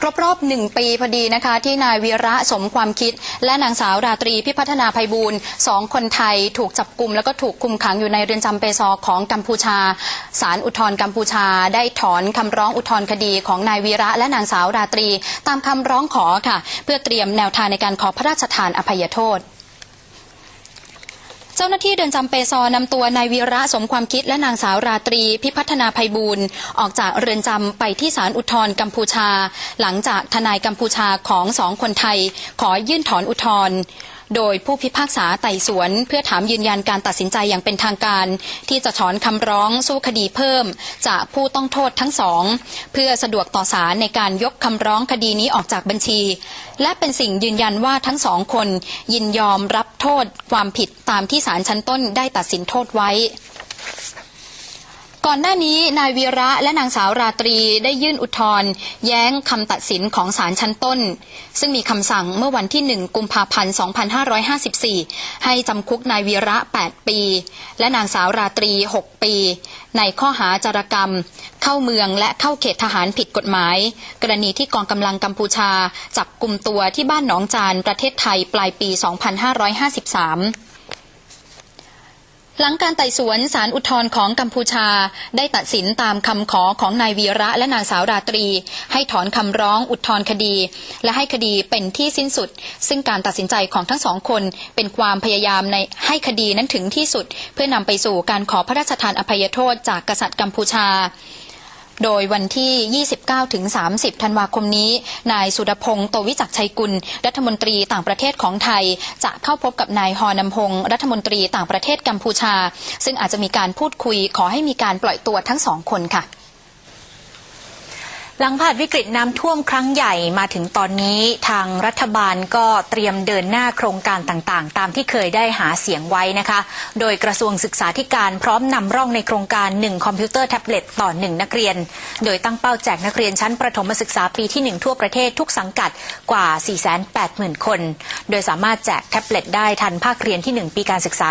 ครบรอบหนึ่งปีพอดีนะคะ ที่นายวีระสมความคิด และนางสาวราตรีพิพัฒนาภัยบูลย์สองคนไทยถูกจับกลุ่มแล้วก็ถูกคุมขังอยู่ในเรือนจำเปซอของกัมพูชาศาลอุทธรกัมพูชา ได้ถอนคำร้องอุทธรคดีของนายวีระและนางสาวราตรี ตามคำร้องขอค่ะ เพื่อเตรียมแนวทางในการขอพระราชทานอภัยโทษ เจ้าหน้าที่เดินจำเปซอนำตัวนายวีระสมความคิดและนางสาวราตรี พิพัฒนาภัยบูรณ์ออกจากเรือนจำไปที่ศาลอุทธรณ์กัมพูชา หลังจากทนายกัมพูชาของสองคนไทย ขอยื่นถอนอุทธรณ์ โดยผู้พิพากษาไต่สวน เพื่อถามยืนยันการตัดสินใจอย่างเป็นทางการ ที่จะถอนคำร้องสู้คดีเพิ่ม จากผู้ต้องโทษทั้งสอง เพื่อสะดวกต่อศาลในการยกคำร้องคดีนี้ออกจากบัญชี และเป็นสิ่งยืนยันว่าทั้งสองคน ยินยอมรับโทษความผิดตามที่ศาลชั้นต้นได้ตัดสินโทษไว้ ก่อนหน้านี้นายวีระและนางสาวราตรีได้ยื่นอุทธรณ์แย้งคำตัดสินของศาลชั้นต้น ซึ่งมีคำสั่งเมื่อวันที่ 1 กุมภาพันธ์ 2554 ให้จำคุกนายวีระ 8 ปี และนางสาวราตรี 6 ปี ในข้อหาจารกรรม เข้าเมืองและเข้าเขตทหารผิดกฎหมาย กรณีที่กองกำลังกัมพูชา จับกลุ่มตัวที่บ้านหนองจานประเทศไทยปลายปี 2553 หลังการไต่สวนสารอุทธรณ์ของกัมพูชา ได้ตัดสินตามคำขอของนายวีระและนางสาวราตรี ให้ถอนคำร้องอุทธรณ์คดี และให้คดีเป็นที่สิ้นสุด ซึ่งการตัดสินใจของทั้งสองคนเป็นความพยายามในให้คดีนั้นถึงที่สุด เพื่อนำไปสู่การขอพระราชทานอภัยโทษจากกษัตริย์กัมพูชา โดยวันที่ 29 ถึง 30 ธันวาคมนี้ นายสุดพงศ์โตวิจักชัยกุล รัฐมนตรีต่างประเทศของไทย จะเข้าพบกับนายฮอนำพงศ์รัฐมนตรีต่างประเทศกัมพูชา ซึ่งอาจจะมีการพูดคุยขอให้มีการปล่อยตัวทั้งสองคนค่ะ หลังผ่านวิกฤตน้ำท่วมครั้งใหญ่มาถึงตอนนี้ทางรัฐบาลก็เตรียมเดินหน้าโครงการต่างๆ ตามที่เคยได้หาเสียงไว้นะคะ โดยกระทรวงศึกษาธิการพร้อมนำร่องในโครงการ 1 คอมพิวเตอร์แท็บเล็ตต่อ 1 นักเรียน โดยตั้งเป้าแจกนักเรียนชั้นประถมศึกษาปีที่ 1 ทั่วประเทศทุกสังกัดกว่า 480,000 คน โดยสามารถแจกแท็บเล็ตได้ทันภาคเรียนที่ 1 ปีการศึกษา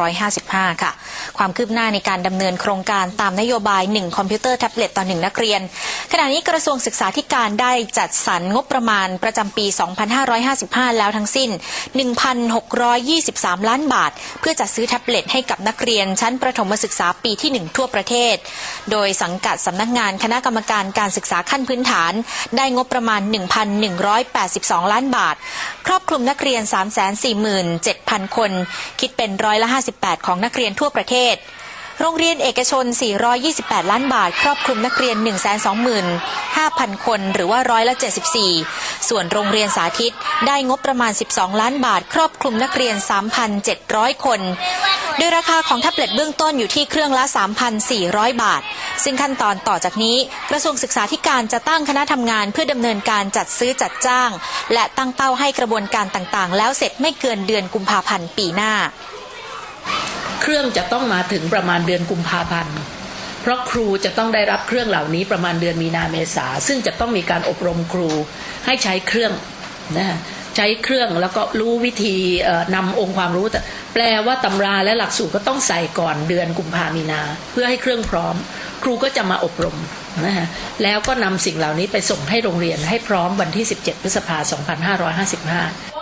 2555 ค่ะ ความคืบหน้าในการดำเนินโครงการตามนโยบาย 1 คอมพิวเตอร์แท็บเล็ตต่อ 1 นักเรียนขณะะนี้กระทรวงศึกษาธิการได้จัดสรรงบประมาณประจำปี 2555 แล้วทั้งสิ้น 1,623 ล้านบาท เพื่อจัดซื้อแท็บเล็ตให้กับนักเรียนชั้นประถมศึกษาปีที่ 1 ทั่วประเทศ โดยสังกัดสำนักงานคณะกรรมการการศึกษาขั้นพื้นฐาน ได้งบประมาณ 1,182 ล้านบาท ครอบคลุมนักเรียน 347,000 คน คิดเป็นร้อยละ 58 ของนักเรียนทั่วประเทศ โรงเรียนเอกชน 428 ล้านบาท ครอบคลุมนักเรียน 125,000 คน หรือว่าร้อยละ 74 ส่วนโรงเรียนสาธิตได้งบประมาณ 12 ล้านบาท ครอบคลุมนักเรียน 3,700 คน โดยราคาของแท็บเล็ตเบื้องต้นอยู่ที่เครื่องละ 3,400 บาท ซึ่งขั้นตอนต่อจากนี้ กระทรวงศึกษาธิการจะตั้งคณะทำงานเพื่อดำเนินการจัดซื้อจัดจ้าง และตั้งเป้าให้กระบวนการต่างๆ แล้วเสร็จไม่เกินเดือนกุมภาพันธ์ปีหน้า เครื่องจะต้องมาถึงประมาณเดือนกุมภาพันธ์เพราะครูจะต้องได้รับเครื่องเหล่านี้ประมาณเดือนมีนาเมษาซึ่งจะต้องมีการอบรมครูให้ใช้เครื่องนะใช้เครื่องแล้วก็รู้วิธีนำองค์ความรู้แต่แปลว่าตำราและหลักสูตรก็ต้องใส่ก่อนเดือนกุมภามีนา เพื่อให้เครื่องพร้อม ครูก็จะมาอบรมนะฮะแล้วก็นำสิ่งเหล่านี้ไปส่งให้โรงเรียนให้พร้อมวันที่ 17 พฤษภาคม 2555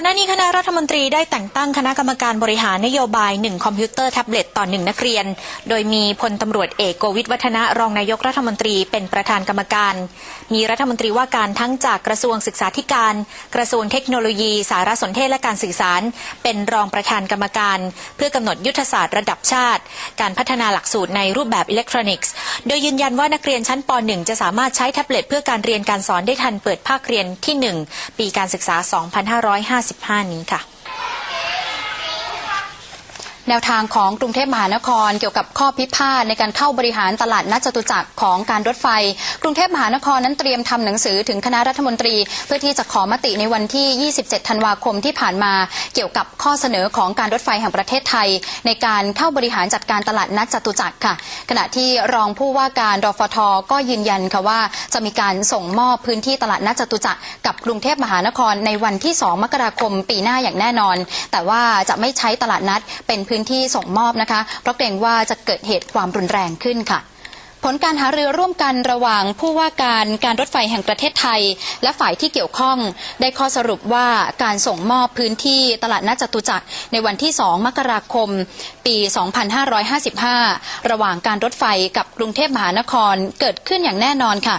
อนหน้านี้คณะรัฐมนตรีได้แต่งตั้งคณะกรรมการบริหารนโยบาย 1 คอมพิวเตอร์แท็บเล็ตต่อ 1 นักเรียน โดยมีพลตำรวจเอกโกวิทวัฒนะรองนายกรัฐมนตรีเป็นประธานกรรมการ มีรัฐมนตรีว่าการทั้งจากกระทรวงศึกษาธิการ กระทรวงเทคโนโลยี สารสนเทศและการสื่อสาร เป็นรองประธานกรรมการ เพื่อกำหนดยุทธศาสตร์ระดับชาติ การพัฒนาหลักสูตรในรูปแบบอิเล็กทรอนิกส์ โดยยืนยันว่านักเรียนชั้นป .1 จะสามารถใช้แท็บเล็ตเพื่อการเรียนการสอนได้ทันเปิดภาคเรียนที่ 1 ปีการศึกษา 255 2555นี้ค่ะ แนวทางของกรุงเทพมหานคร เกี่ยวกับข้อพิพาทในการเข้าบริหารตลาดนัดจตุจักรของการรถไฟ กรุงเทพมหานครนั้นเตรียมทำหนังสือถึงคณะรัฐมนตรี เพื่อที่จะขอมติในวันที่ 27 ธันวาคมที่ผ่านมา เกี่ยวกับข้อเสนอของการรถไฟแห่งประเทศไทย ในการเข้าบริหารจัดการตลาดนัดจตุจักรค่ะ ขณะที่รองผู้ว่าการรฟทก็ยืนยันค่ะว่าจะมีการส่งมอบพื้นที่ตลาดนัดจตุจักรกับกรุงเทพมหานครในวันที่ 2 มกราคมปีหน้าอย่างแน่นอน แต่ว่าจะไม่ใช้ตลาดนัดเป็นพื้นที่ส่งมอบนะคะ เพราะเกรงว่าจะเกิดเหตุความรุนแรงขึ้นค่ะ ผลการหารือร่วมกันระหว่างผู้ว่าการการรถไฟแห่งประเทศไทย และฝ่ายที่เกี่ยวข้อง ได้ข้อสรุปว่าการส่งมอบพื้นที่ตลาดนัดจตุจักรในวันที่ 2 มกราคม ปี 2555 ระหว่างการรถไฟกับกรุงเทพมหานครเกิดขึ้นอย่างแน่นอนค่ะ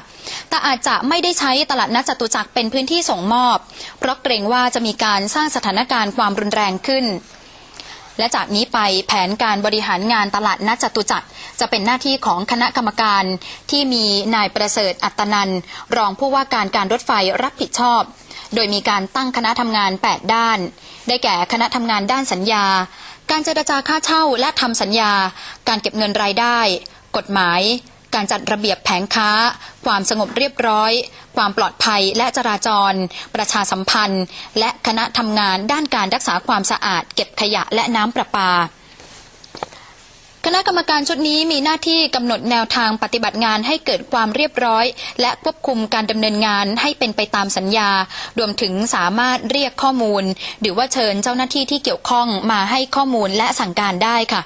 แต่อาจจะไม่ได้ใช้ตลาดนัดจตุจักรเป็นพื้นที่ส่งมอบ เพราะเกรงว่าจะมีการสร้างสถานการณ์ความรุนแรงขึ้น และจากนี้ไปแผนการบริหารงานตลาดนัดจตุจักรจะเป็นหน้าที่ของคณะกรรมการที่มีนายประเสริฐอัตนันรองผู้ว่าการการรถไฟรับผิดชอบ โดยมีการตั้งคณะทำงาน 8 ด้าน ได้แก่คณะทำงานด้านสัญญา การเจรจาค่าเช่าและทำสัญญา การเก็บเงินรายได้ กฎหมาย การจัดระเบียบแผงค้า ความสงบเรียบร้อย ความปลอดภัยและจราจร ประชาสัมพันธ์ และคณะทำงานด้านการรักษาความสะอาด เก็บขยะและน้ำประปา ณะกรรมการชุดนี้มีหน้าที่กำหนดแนวทางปฏิบัติงานให้เกิดความเรียบร้อย และควบคุมการดำเนินงานให้เป็นไปตามสัญญา รวมถึงสามารถเรียกข้อมูล หรือว่าเชิญเจ้าหน้าที่ที่เกี่ยวข้องมาให้ข้อมูลและสั่งการได้ค่ะ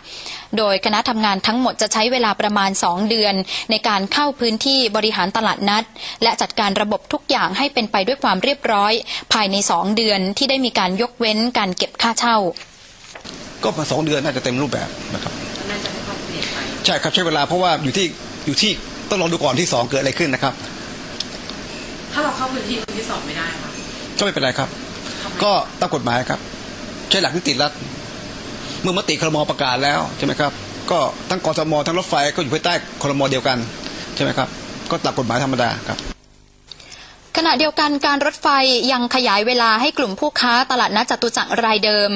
โดยคณะทำงานทั้งหมดจะใช้เวลาประมาณ 2 เดือน ในการเข้าพื้นที่บริหารตลาดนัด และจัดการระบบทุกอย่างให้เป็นไปด้วยความเรียบร้อย ภายใน 2 เดือนที่ได้มีการยกเว้นการเก็บค่าเช่า ก็มาสองเดือนน่าจะเต็มรูปแบบนะครับ ใช่ครับใช้เวลาเพราะว่าอยู่ที่อยู่ที่ต้องลองดูก่อนที่สองเกิดอะไรขึ้นนะครับ ถ้าเราเข้าพื้นที่คนที่สองไม่ได้ค่ะก็ไม่เป็นไรครับ ก็ตามกฎหมายครับ ใช้หลักนิติรัฐเมื่อมติครมประกาศแล้วใช่ไหมครับ ก็ทั้งกสมทั้งรถไฟก็อยู่ภายใต้ครมเดียวกันใช่ไหมครับ ก็ตามกฎหมายธรรมดาครับข ณะเดียวกันการรถไฟยังขยายเวลาให้กลุ่มผู้ค้าตลาดนัดจตุจักรรายเดิม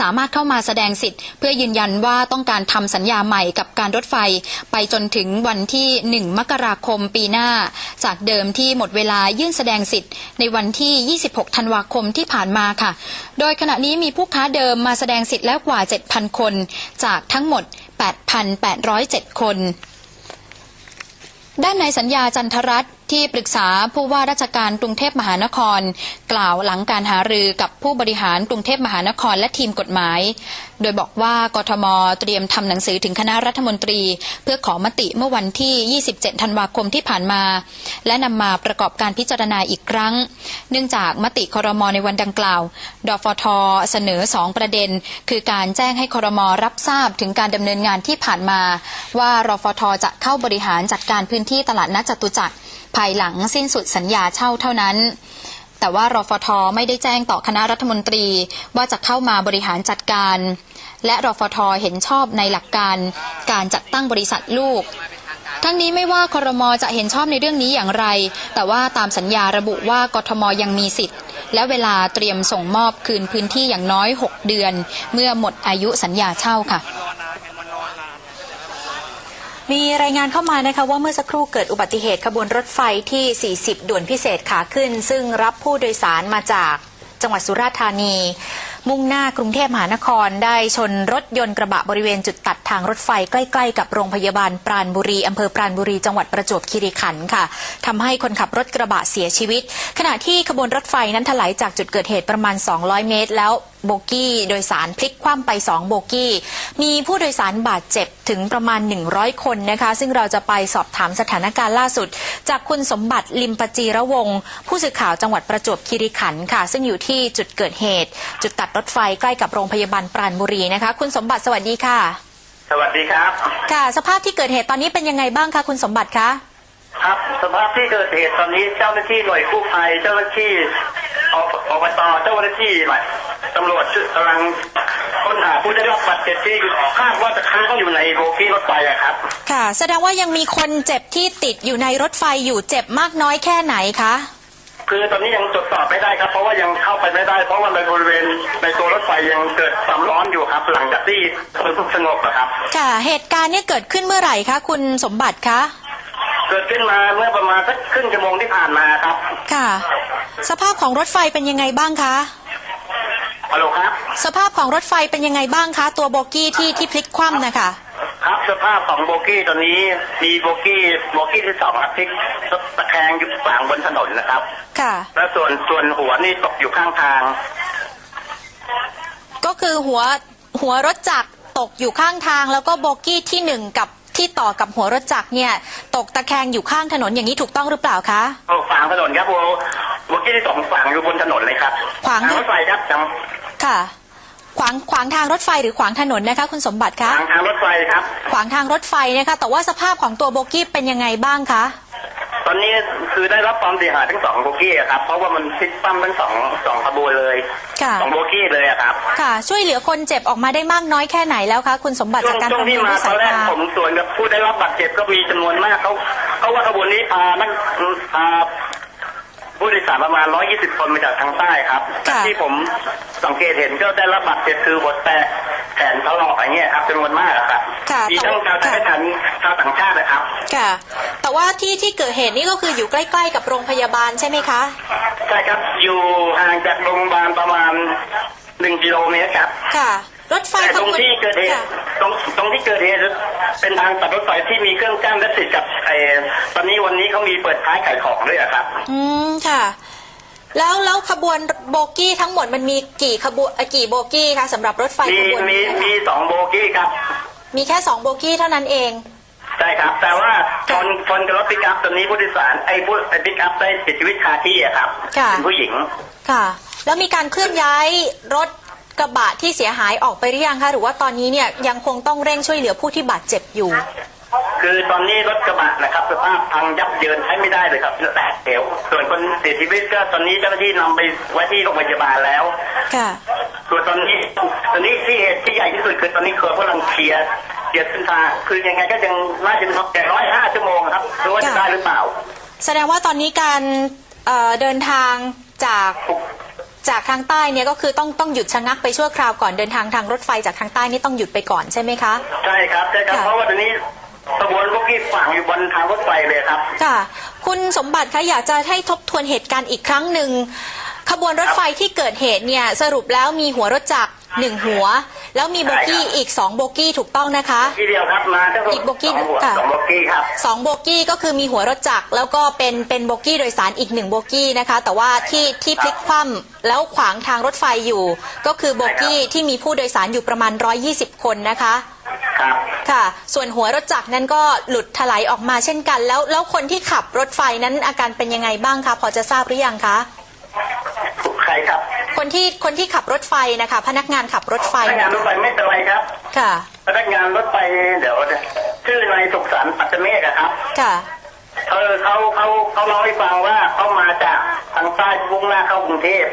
สามารถเข้ามาแสดงสิทธิ์ เพื่อยืนยันว่าต้องการทำสัญญาใหม่กับการรถไฟ ไปจนถึงวันที่ 1 มกราคมปีหน้า จากเดิมที่หมดเวลายื่นแสดงสิทธิ์ ในวันที่ 26 ธันวาคมที่ผ่านมาค่ะ โดยขณะนี้มีผู้ค้าเดิมมาแสดงสิทธิ์แล้วกว่า 7,000 คน จากทั้งหมด 8,807 คนด้านในสัญญาจันทรัตน์ ที่ปรึกษาผู้ว่าราชการกรุงเทพมหานคร กล่าวหลังการหารือกับผู้บริหารกรุงเทพมหานครและทีมกฎหมาย โดยบอกว่ากทมเตรียมทำหนังสือถึงคณะรัฐมนตรี เพื่อขอมติเมื่อวันที่ 27 ธันวาคมที่ผ่านมา และนำมาประกอบการพิจารณาอีกครั้ง เนื่องจากมติครมในวันดังกล่าว ดฟท เสนอ 2 ประเด็น คือการแจ้งให้ครมรับทราบถึงการดำเนินงานที่ผ่านมา ว่ารฟทจะเข้าบริหารจัดการพื้นที่ตลาดนัดจตุจักร ภายหลังสิ้นสุดสัญญาเช่าเท่านั้น แต่ว่ารฟทไม่ได้แจ้งต่อคณะรัฐมนตรีว่าจะเข้ามาบริหารจัดการ และรฟทเห็นชอบในหลักการ การจัดตั้งบริษัทลูกทั้งนี้ไม่ว่าครมจะเห็นชอบในเรื่องนี้อย่างไร แต่ว่าตามสัญญาระบุว่ากทมยังมีสิทธิ์ และเวลาเตรียมส่งมอบคืนพื้นที่อย่างน้อย 6 เดือน เมื่อหมดอายุสัญญาเช่าค่ะ มีรายงานเข้ามานะคะว่าเมื่อสักครู่เกิดอุบัติเหตุขบวนรถไฟที่ 40 ด่วนพิเศษขาขึ้น ซึ่งรับผู้โดยสารมาจากจังหวัดสุราษฎร์ธานี มุ่งหน้ากรุงเทพมหานครได้ชนรถยนต์กระบะบริเวณจุดตัดทางรถไฟใกล้ ๆ กับโรงพยาบาลปราณบุรีอำเภอปราณบุรีจังหวัดประจวบคีรีขันธ์ค่ะทำให้คนขับรถกระบะเสียชีวิต ขณะที่ขบวนรถไฟนั้นถลายจากจุดเกิดเหตุประมาณ 200 เมตร แล้วโบกี้โดยสารพลิกคว่ำไป 2 โบกี้ มีผู้โดยสารบาดเจ็บถึงประมาณ 100 คนนะคะ ซึ่งเราจะไปสอบถามสถานการณ์ล่าสุด จากคุณสมบัติลิมปจีระวงศ์ผู้สื่อข่าวจังหวัดประจวบคีรีขันธ์ค่ะ ซึ่งอยู่ที่จุดเกิดเหตุ จุดตัดรถไฟใกล้กับโรงพยาบาลปราณบุรีนะคะ คุณสมบัติสวัสดีค่ะ สวัสดีครับ ค่ะ สภาพที่เกิดเหตุตอนนี้เป็นยังไงบ้างคะคุณสมบัติคะครับสภาพที่เกิดเหตุตอนนี้เจ้าหน้าที่หน่วยกู้ภัยเจ้าหน้าที่อบอบตเจ้าหน้าที่ ตำรวจกำลังค้นหาผู้ได้รับบาดเจ็บที่คาดว่าจะค้างอยู่ในโบกี้รถไฟอะครับ ค่ะ แสดงว่ายังมีคนเจ็บที่ติดอยู่ในรถไฟอยู่เจ็บมากน้อยแค่ไหนคะคือตอนนี้ยังตรวจสอบไม่ได้ครับ เพราะว่ายังเข้าไปไม่ได้ เพราะว่าในบริเวณในตัวรถไฟยังเกิดความร้อนอยู่ครับ หลังจากที่สงบอะครับค่ะเหตุการณ์เนี้เกิดขึ้นเมื่อไหร่คะคุณสมบัติคะเกิดขึ้นมาเมื่อประมาณสักครึ่งชั่วโมงที่ผ่านมาครับ ค่ะ สภาพของรถไฟเป็นยังไงบ้างคะ ฮัลโหลครับ สภาพของรถไฟเป็นยังไงบ้างคะ ตัวโบกี้ที่ที่พลิกคว่ำนะคะ ครับสภาพของโบกี้ตอนนี้มีโบกี้โบกี้ที่สองครับที่ตะแคงอยู่ฝั่งบนถนนนะครับ ค่ะ และส่วนส่วนหัวนี่ตกอยู่ข้างทาง ก็คือหัวหัวรถจักรตกอยู่ข้างทาง แล้วก็โบกี้ที่หนึ่งกับที่ต่อกับหัวรถจักรเนี่ย ตกตะแคงอยู่ข้างถนนอย่างนี้ถูกต้องหรือเปล่าคะ โอ้ฝั่งถนนครับโอ้โบกี้ที่สองฝั่งอยู่บนถนนเลยครับขวางทางรถไฟครับทางค่ะ ขวางขวางทางรถไฟหรือขวางถนนนะคะ คุณสมบัติคะทางทางรถไฟครับ ขวางทางรถไฟนะคะ แต่ว่าสภาพของตัวโบกี้เป็นยังไงบ้างคะตอนนี้คือได้รับความเสียหายทั้งสองโบกี้อะครับ เพราะว่ามันพลิกปั้มทั้งสองสองขบวนเลยค่ะ สองโบกี้เลยอะครับค่ะ ช่วยเหลือคนเจ็บออกมาได้มากน้อยแค่ไหนแล้วคะคุณสมบัติช่วจากงการช่วปงระเมิที่นมาด้วยตสาอยนแรกตาผมส่วนกับผู้ได้รับบาดเจ็บก็มีจำนวนมากเขาเขาว่าขบวนนี้พานั่งพา ผู้โดยสารประมาณ 120 คนมาจากทางใต้ครับ ค่ะ ที่ผมสังเกตเห็นก็ได้รับบาดเจ็บคือหัวแตกแขนทะลอกอะไรเงี้ยครับจำนวนมากอะครับค่ะมีทั้งชาวไทยชาวชาวต่างชาตินะครับ ค่ะ แต่ว่าที่ที่เกิดเหตุนี่ก็คืออยู่ใกล้ ๆ กับโรงพยาบาลใช่ไหมคะ ใช่ครับ อยู่ห่างจากโรงพยาบาลประมาณหนึ่งกิโลเมตรครับ ค่ะ รถไฟแต่ขตรงบวนที่เกิดเหตุค่ะตรงตรงที่เกิดเหตุเป็นทางตัดรถไฟที่มีเครื่องกั้นและติดกับไอ้ตอนนี้วันนี้เขามีเปิดท้ายขายของด้วยอะครับ อืมค่ะ แล้วแล้วขบวนโบกี้ทั้งหมดมันมีกี่ขบวนเอ่อกี่โบกี้คะสำหรับรถไฟมีขบวนมีนี้นะคะมีสองโบกี้ครับ มีแค่สองโบกี้เท่านั้นเองใช่ครับ แต่ว่าชนชนกับรถปิกอัพตอนนี้ผู้โดยสารไอ้ผู้ไอ้ปิกอัพได้เสียชีวิตคาที่อะครับค่ะเป็นผู้หญิงค่ะ แล้วมีการเคลื่อนย้ายรถ กระบะที่เสียหายออกไปหรือยังคะหรือว่าตอนนี้เนี่ยยังคงต้องเร่งช่วยเหลือผู้ที่บาดเจ็บอยู่ คือตอนนี้รถกระบะนะครับสภาพพังยับเยินใช้ไม่ได้เลยครับแตกเหวส่วนคนเสียชีวิตก็ตอนนี้เจ้าหน้าที่นำไปไว้ที่โรงพยาบาลแล้วค่ะส่วนตอนนี้ตอนนี้ที่เหตุที่ใหญ่ที่สุดคือตอนนี้คือพวกลังเคลียร์เคลียร์เส้นทางคือยังไงก็ยังน่าจะแต่ร้อยห้าชั่วโมงครับดูว่าจะได้หรือเปล่า แสดงว่าตอนนี้การเอ่อเดินทางจาก จากทางใต้เนี่ยก็คือต้องต้องหยุดชะงักไปชั่วคราวก่อนเดินทางทางรถไฟจากทางใต้นี่ต้องหยุดไปก่อนใช่ไหมคะ ใช่ครับใช่ครับค่ะเพราะว่าตอนนี้ขบวนพวกที่ฝังอยู่บนทางรถไฟเลยครับ ค่ะ คุณสมบัติคะอยากจะให้ทบทวนเหตุการณ์อีกครั้งหนึ่ง ขบวนรถไฟที่เกิดเหตุเนี่ยสรุปแล้วมีหัวรถจักรหนึ่งหัว แล้วมีโบกี้ใช่ครับอีกสองโบกี้ถูกต้องนะคะ ที่เดียวครับมาทั้งหมดอีกโบกี้สองหัวค่ะ สองโบกี้ครับ สองโบกี้ก็คือมีหัวรถจักรแล้วก็เป็นเป็นโบกี้โดยสารอีกหนึ่งโบกี้นะคะ แต่ว่าที่ที่พลิกคว่ำแล้วขวางทางรถไฟอยู่ ก็คือโบกี้ที่มีผู้โดยสารอยู่ประมาณ 120 คนนะคะ ครับ ค่ะ ส่วนหัวรถจักรนั้นก็หลุดถลายออกมาเช่นกัน แล้วแล้วคนที่ขับรถไฟนั้นอาการเป็นยังไงบ้างคะพอจะทราบหรือยังคะ ใครครับ คนที่คนที่ขับรถไฟนะคะ พนักงานขับรถไฟพนักงานรถไฟไม่เป็นไรครับ ค่ะ พนักงานรถไฟเดี๋ยวนะชื่อนายสุขสันต์ปัตตเมฆอะครับ ค่ะเออเขาเขาเขาเล่าให้ฟังว่าเขามาจากทางใต้มุ่งหน้าเข้ากรุงเทพ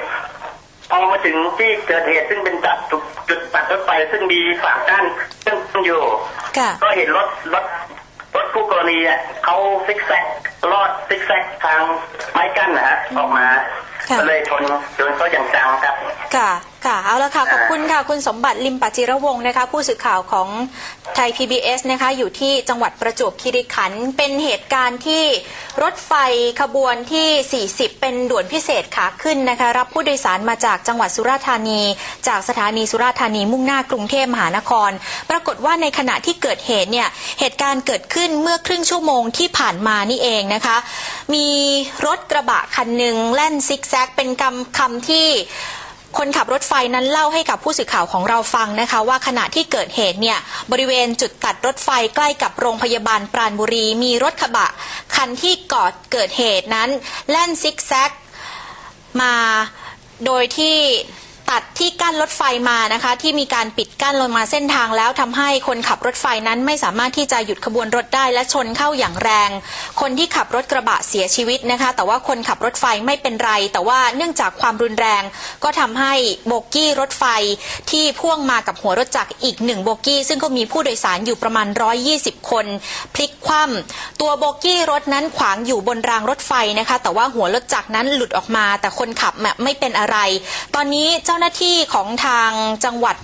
พอมาถึงที่เกิดเหตุซึ่งเป็นจัดจุดจุดตัดรถไฟซึ่งมีฝางกั้นซึ่งอยู่ค่ะก็เห็นรถรถรถคู่กรณีอะเขาซิกแซก ลอดซิกแซกทางไม้กั้นนะฮะออกมาค่ะก็เลยชนชนเขาอย่างจังครับ ค่ะ ค่ะ เอาละค่ะ ขอบคุณค่ะ คุณสมบัติลิมปจิรวงศ์นะคะ ผู้สื่อข่าวของไทย PBS นะคะ อยู่ที่จังหวัดประจวบคีรีขันธ์ เป็นเหตุการณ์ที่รถไฟขบวนที่ 40 เป็นด่วนพิเศษขาขึ้นนะคะ รับผู้โดยสารมาจากจังหวัดสุราษฎร์ธานี จากสถานีสุราษฎร์ธานีมุ่งหน้ากรุงเทพมหานคร ปรากฏว่าในขณะที่เกิดเหตุเนี่ย เหตุการณ์เกิดขึ้นเมื่อครึ่งชั่วโมงที่ผ่านมานี่เองนะคะ มีรถกระบะคันหนึ่งแล่นซิกแซกเป็นคำคำที่คนขับรถไฟนั้นเล่าให้กับผู้สื่อข่าวของเราฟังนะคะ ว่าขณะที่เกิดเหตุเนี่ยบริเวณจุดตัดรถไฟใกล้กับโรงพยาบาลปราณบุรี มีรถกระบะคันที่ก่อเกิดเหตุนั้น แล่นซิกแซกมาโดยที่ ตัดที่กั้นรถไฟมานะคะ ที่มีการปิดกั้นลงมาเส้นทางแล้วทำให้คนขับรถไฟนั้นไม่สามารถที่จะหยุดขบวนรถได้และชนเข้าอย่างแรง คนที่ขับรถกระบะเสียชีวิตนะคะ แต่ว่าคนขับรถไฟไม่เป็นไร แต่ว่าเนื่องจากความรุนแรง ก็ทำให้โบกี้รถไฟที่พ่วงมากับหัวรถจักรอีกหนึ่งโบกี้ ซึ่งก็มีผู้โดยสารอยู่ประมาณ 120 คน พลิกคว่ำตัวโบกี้รถนั้นขวางอยู่บนรางรถไฟนะคะ แต่ว่าหัวรถจักรนั้นหลุดออกมา แต่คนขับแบบไม่เป็นอะไร ตอนนี้เจ้าจ้าหน้าที่ของทางจังหวัด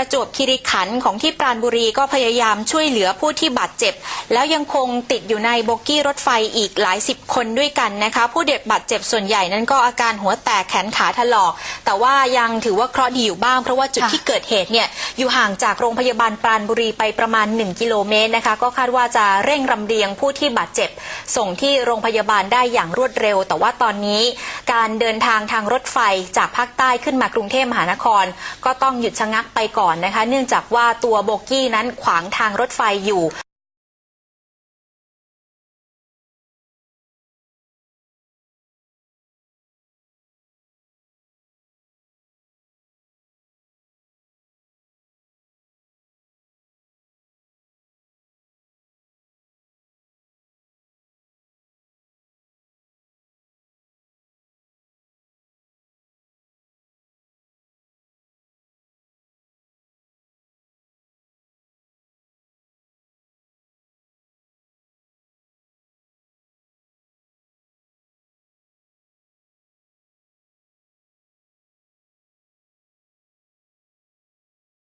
ประจวบคีรีขันธ์ของที่ปราณบุรีก็พยายามช่วยเหลือผู้ที่บาดเจ็บ แล้วยังคงติดอยู่ในโบกี้รถไฟอีกหลายสิบคนด้วยกันนะคะ ผู้เด็กบาดเจ็บส่วนใหญ่นั้นก็อาการหัวแตกแขนขาถลอก แต่ว่ายังถือว่าเคราะห์ดีอยู่บ้าง เพราะว่าจุดที่เกิดเหตุเนี่ยอยู่ห่างจากโรงพยาบาลปราณบุรีไปประมาณ 1 กิโลเมตรนะคะ ก็คาดว่าจะเร่งรำเลียงผู้ที่บาดเจ็บ ส่งที่โรงพยาบาลได้อย่างรวดเร็ว แต่ว่าตอนนี้การเดินทางทางรถไฟจากภาคใต้ขึ้นมากรุงเทพมหานคร ก็ต้องหยุดชะงักไปก่อนอนนะคะ เนื่องจากว่าตัวโบกี้นั้นขวางทางรถไฟอยู่